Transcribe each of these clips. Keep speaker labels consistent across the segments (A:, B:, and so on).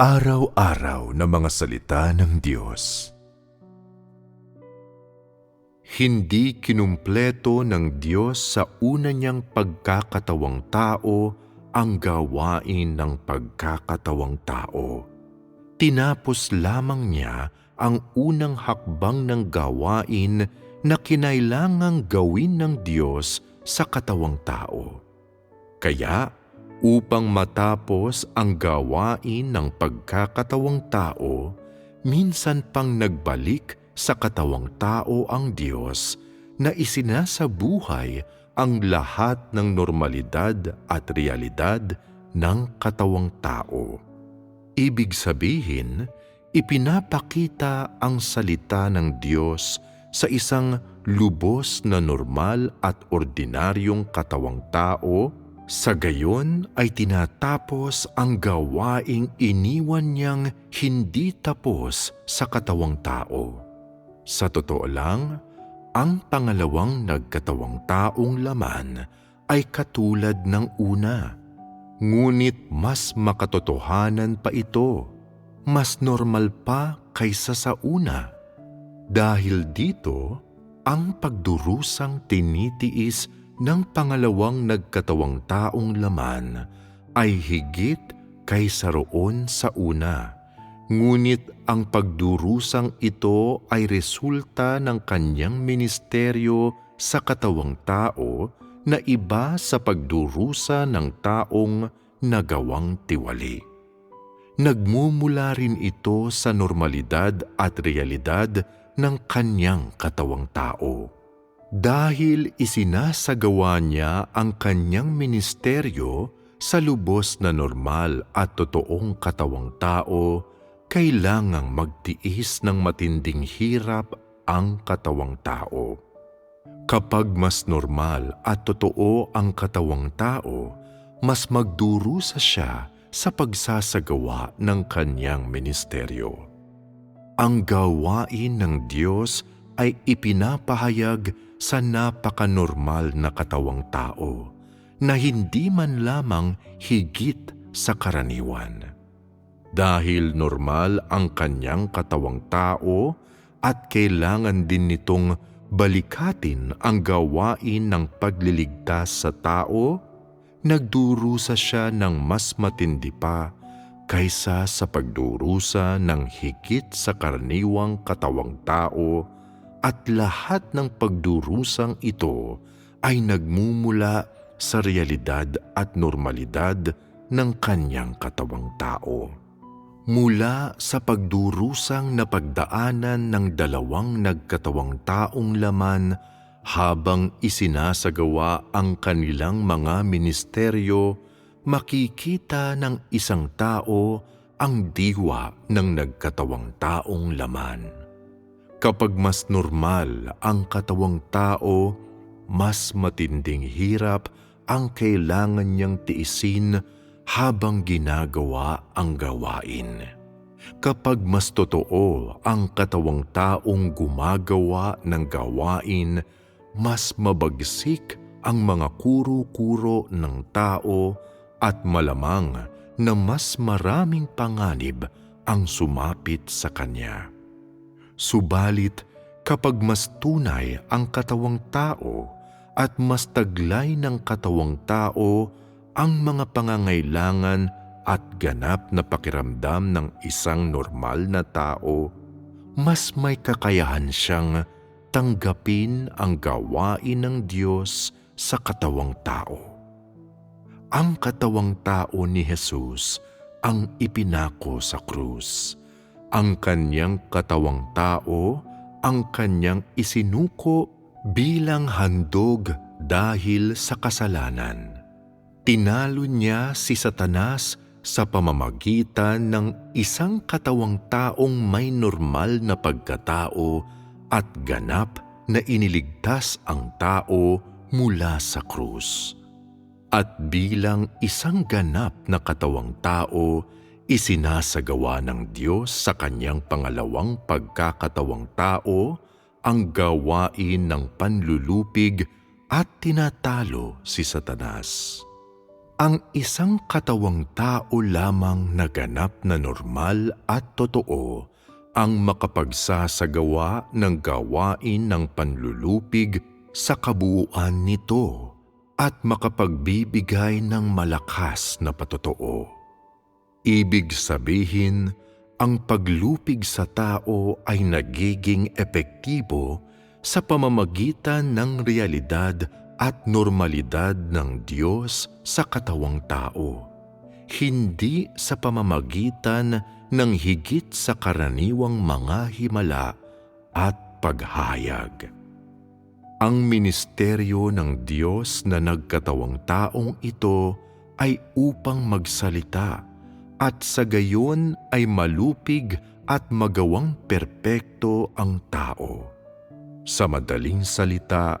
A: Araw-araw na mga salita ng Diyos. Hindi kinumpleto ng Diyos sa una niyang pagkakatawang tao ang gawain ng pagkakatawang tao. Tinapos lamang niya ang unang hakbang ng gawain na kinailangang gawin ng Diyos sa katawang tao. Kaya upang matapos ang gawain ng pagkakatawang tao, minsan pang nagbalik sa katawang tao ang Diyos na isinasabuhay ang lahat ng normalidad at realidad ng katawang tao. Ibig sabihin, ipinapakita ang salita ng Diyos sa isang lubos na normal at ordinaryong katawang tao sa gayon ay tinatapos ang gawaing iniwan niyang hindi tapos sa katawang tao. Sa totoo lang, ang pangalawang nagkatawang taong laman ay katulad ng una. Ngunit mas makatotohanan pa ito, mas normal pa kaysa sa una. Dahil dito, ang pagdurusang tinitiis ng pangalawang nagkatawang taong laman ay higit kaysa roon sa una. Ngunit ang pagdurusang ito ay resulta ng kanyang ministeryo sa katawang tao na iba sa pagdurusa ng taong nagawang tiwali. Nagmumula rin ito sa normalidad at realidad ng kanyang katawang tao dahil isinasagawa niya ang kanyang ministeryo sa lubos na normal at totoong katawang tao, kailangang magtiis ng matinding hirap ang katawang tao. Kapag mas normal at totoo ang katawang tao, mas magdurusa siya sa pagsasagawa ng kanyang ministeryo. Ang gawain ng Diyos ay ipinapahayag sa napakanormal na katawang tao na hindi man lamang higit sa karaniwan. Dahil normal ang kanyang katawang tao at kailangan din nitong balikatin ang gawain ng pagliligtas sa tao, nagdurusa siya ng mas matindi pa kaysa sa pagdurusa ng higit sa karaniwang katawang tao at lahat ng pagdurusang ito ay nagmumula sa realidad at normalidad ng kanyang katawang tao. Mula sa pagdurusang napagdaanan ng dalawang nagkatawang taong laman habang isinasagawa ang kanilang mga ministeryo, makikita ng isang tao ang diwa ng nagkatawang taong laman. Kapag mas normal ang katawang tao, mas matinding hirap ang kailangan niyang tiisin habang ginagawa ang gawain. Kapag mas totoo ang katawang taong gumagawa ng gawain, mas mabagsik ang mga kuro-kuro ng tao at malamang na mas maraming panganib ang sumapit sa kanya. Subalit kapag mas tunay ang katawang tao at mas taglay ng katawang tao ang mga pangangailangan at ganap na pakiramdam ng isang normal na tao, mas may kakayahan siyang tanggapin ang gawain ng Diyos sa katawang tao. Ang katawang tao ni Jesus ang ipinako sa krus ang kanyang katawang tao, ang kanyang isinuko bilang handog dahil sa kasalanan. Tinalo niya si Satanas sa pamamagitan ng isang katawang taong may normal na pagkatao at ganap na iniligtas ang tao mula sa krus. At bilang isang ganap na katawang tao, Isinasagawa ng Diyos sa kanyang pangalawang pagkakatawang tao ang gawain ng panlulupig at tinatalo si Satanas. ang isang katawang tao lamang na ganap na normal at totoo ang makapagsasagawa ng gawain ng panlulupig sa kabuuan nito at makapagbibigay ng malakas na patotoo. Ibig sabihin, ang paglupig sa tao ay nagiging epektibo sa pamamagitan ng realidad at normalidad ng Diyos sa katawang tao, hindi sa pamamagitan ng higit sa karaniwang mga himala at paghayag. Ang ministeryo ng Diyos na nagkatawang taong ito ay upang magsalita at sa gayon ay malupig at magawang perpekto ang tao. Sa madaling salita,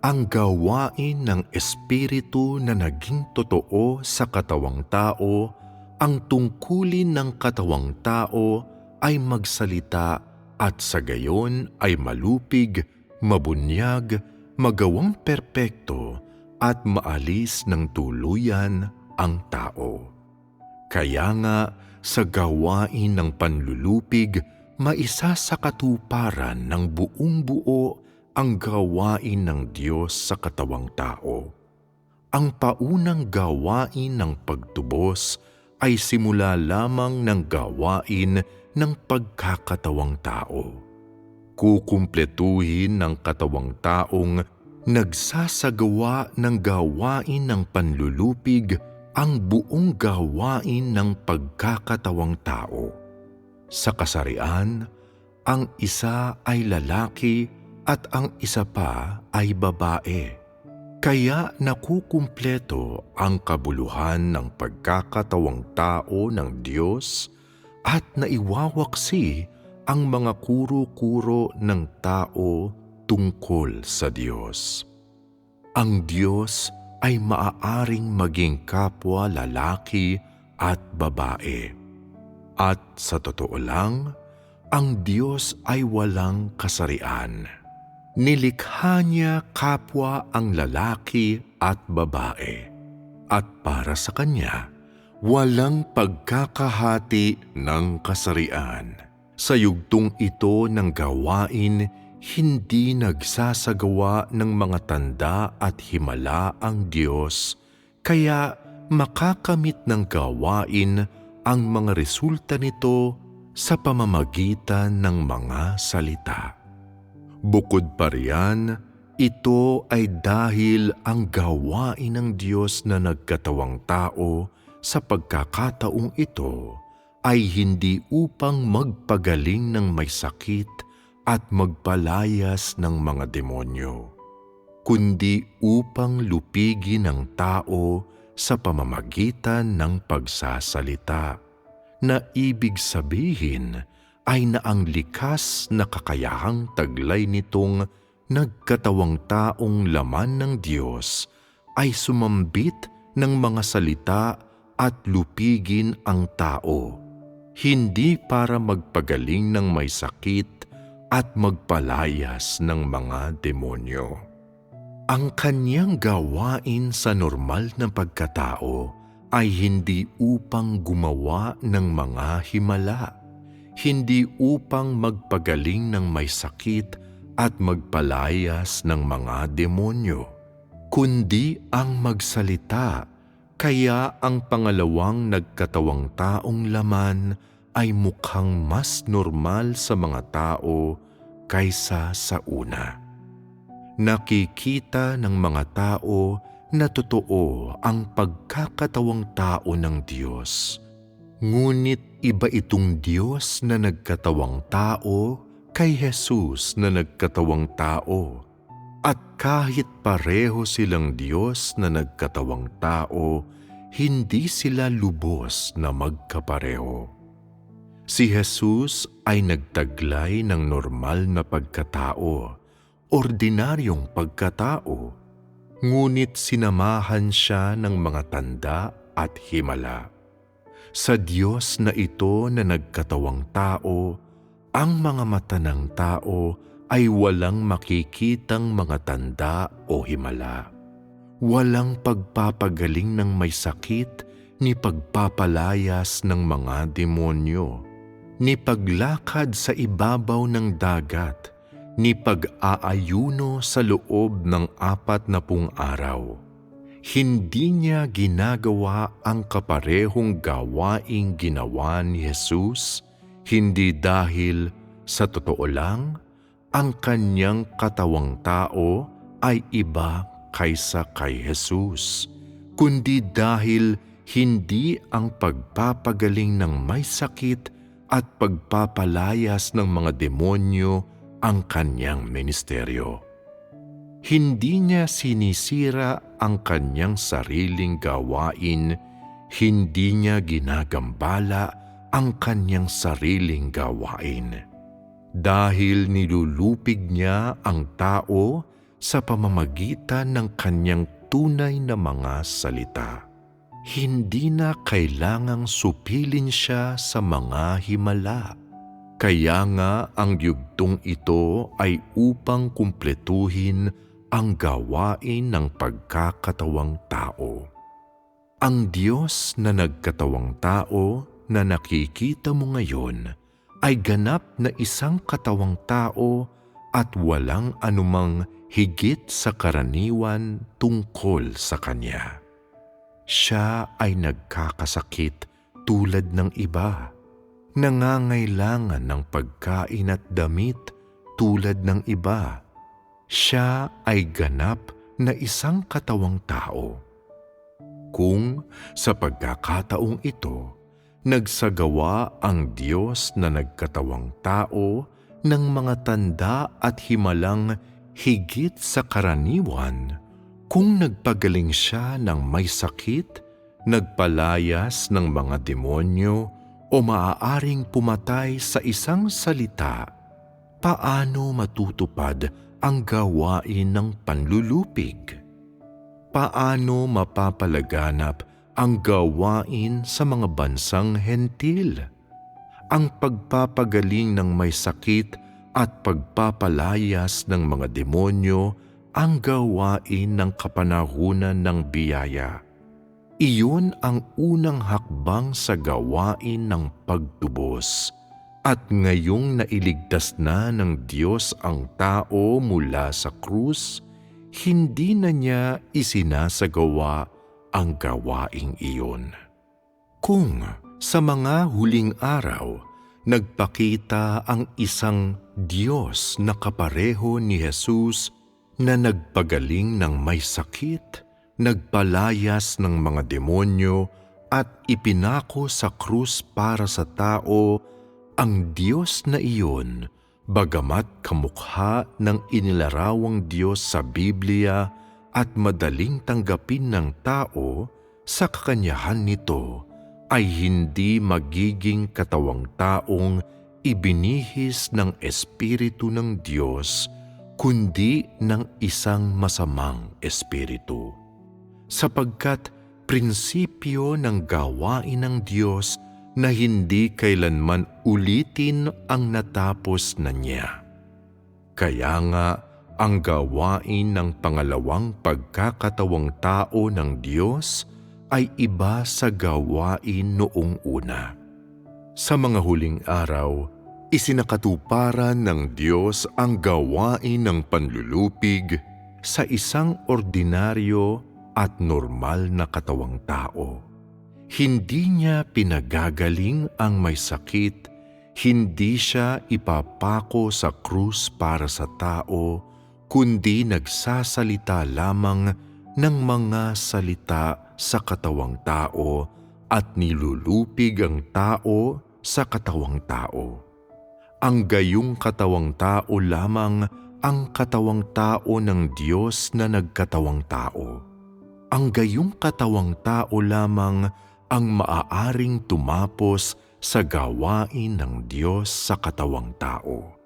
A: ang gawain ng Espiritu na naging totoo sa katawang tao, ang tungkulin ng katawang tao ay magsalita at sa gayon ay malupig, mabunyag, magawang perpekto at maalis ng tuluyan ang tao. Kaya nga sa gawain ng panlulupig, maisa sa katuparan ng buong buo ang gawain ng Diyos sa katawang tao. Ang paunang gawain ng pagtubos ay simula lamang ng gawain ng pagkakatawang tao. Kukumpletuhin ng katawang taong nagsasagawa ng gawain ng panlulupig ang buong gawain ng pagkakatawang tao. Sa kasarian, ang isa ay lalaki at ang isa pa ay babae. Kaya nakukumpleto ang kabuluhan ng pagkakatawang tao ng Diyos at naiwawaksi ang mga kuro-kuro ng tao tungkol sa Diyos. Ang Diyos ay maaaring maging kapwa lalaki at babae. At sa totoo lang, ang Diyos ay walang kasarian nilikha niya kapwa ang lalaki at babae. At para sa kanya, walang pagkakahati ng kasarian. Sa yugtong ito ng gawain, hindi nagsasagawa ng mga tanda at himala ang Diyos, kaya makakamit ng gawain ang mga resulta nito sa pamamagitan ng mga salita. Bukod pa riyan, ito ay dahil ang gawain ng Diyos na nagkatawang tao sa pagkakataong ito ay hindi upang magpagaling ng may sakit at magpalayas ng mga demonyo, kundi upang lupigin ang tao sa pamamagitan ng pagsasalita na ibig sabihin ay na ang likas na kakayahang taglay nitong nagkatawang taong laman ng Diyos ay sumambit ng mga salita at lupigin ang tao, hindi para magpagaling ng may sakit at magpalayas ng mga demonyo. Ang kanyang gawain sa normal na pagkatao ay hindi upang gumawa ng mga himala hindi upang magpagaling ng may sakit at magpalayas ng mga demonyo, kundi ang magsalita, kaya ang pangalawang nagkatawang taong laman ay mukhang mas normal sa mga tao kaysa sa una. Nakikita ng mga tao na totoo ang pagkakatawang tao ng Diyos Ngunit iba itong Diyos na nagkatawang tao kay Jesus na nagkatawang tao. At kahit pareho silang Diyos na nagkatawang tao, hindi sila lubos na magkapareho. Si Jesus ay nagtaglay ng normal na pagkatao, ordinaryong pagkatao, ngunit sinamahan siya ng mga tanda at himala sa Diyos na ito na nagkatawang tao, ang mga mata ng tao ay walang makikitang mga tanda o himala. walang pagpapagaling ng may sakit ni pagpapalayas ng mga demonyo, ni paglakad sa ibabaw ng dagat, ni pag-aayuno sa loob ng apat na pung araw. Hindi niya ginagawa ang kaparehong gawaing ginawa ni Jesus, hindi dahil sa totoo lang, ang kanyang katawang tao ay iba kaysa kay Jesus, kundi dahil hindi ang pagpapagaling ng may sakit at pagpapalayas ng mga demonyo ang kanyang ministeryo. Hindi niya sinisira ang kanyang sariling gawain, hindi niya ginagambala ang kanyang sariling gawain. Dahil nilulupig niya ang tao sa pamamagitan ng kanyang tunay na mga salita. Hindi na kailangang supilin siya sa mga himala. Kaya nga ang yugtong ito ay upang kumpletuhin ang gawain ng pagkakatawang tao. Ang Diyos na nagkatawang tao na nakikita mo ngayon ay ganap na isang katawang tao at walang anumang higit sa karaniwan tungkol sa Kanya. Siya ay nagkakasakit tulad ng iba, nangangailangan ng pagkain at damit tulad ng iba. Siya ay ganap na isang katawang tao. Kung sa pagkakataong ito, nagsagawa ang Diyos na nagkatawang tao ng mga tanda at himalang higit sa karaniwan kung nagpagaling siya ng may sakit, nagpalayas ng mga demonyo o maaaring pumatay sa isang salita, paano matutupad ang gawain ng panlulupig? Paano mapapalaganap ang gawain sa mga bansang hentil? Ang pagpapagaling ng may sakit at pagpapalayas ng mga demonyo ang gawain ng kapanahunan ng biyaya. Iyon ang unang hakbang sa gawain ng pagtubos. At ngayong nailigtas na ng Diyos ang tao mula sa krus, hindi na niya isinasagawa ang gawaing iyon. Kung sa mga huling araw, nagpakita ang isang Diyos na kapareho ni Jesus na nagpagaling ng may sakit, nagpalayas ng mga demonyo at ipinako sa krus para sa tao, ang Diyos na iyon, bagamat kamukha ng inilarawang Diyos sa Biblia at madaling tanggapin ng tao, sa kakanyahan nito ay hindi magiging katawang taong ibinihis ng Espiritu ng Diyos, kundi ng isang masamang Espiritu. Sapagkat prinsipyo ng gawain ng Diyos na hindi kailanman ulitin ang natapos na niya. Kaya nga, ang gawain ng pangalawang pagkakatawang tao ng Diyos ay iba sa gawain noong una. Sa mga huling araw, isinakatuparan ng Diyos ang gawain ng panlulupig sa isang ordinaryo at normal na katawang tao. Hindi niya pinagagaling ang may sakit, hindi siya ipapako sa krus para sa tao, kundi nagsasalita lamang ng mga salita sa katawang tao at nilulupig ang tao sa katawang tao. Ang gayong katawang tao lamang ang katawang tao ng Diyos na nagkatawang tao. Ang gayong katawang tao lamang ang maaaring tumapos sa gawain ng Diyos sa katawang tao.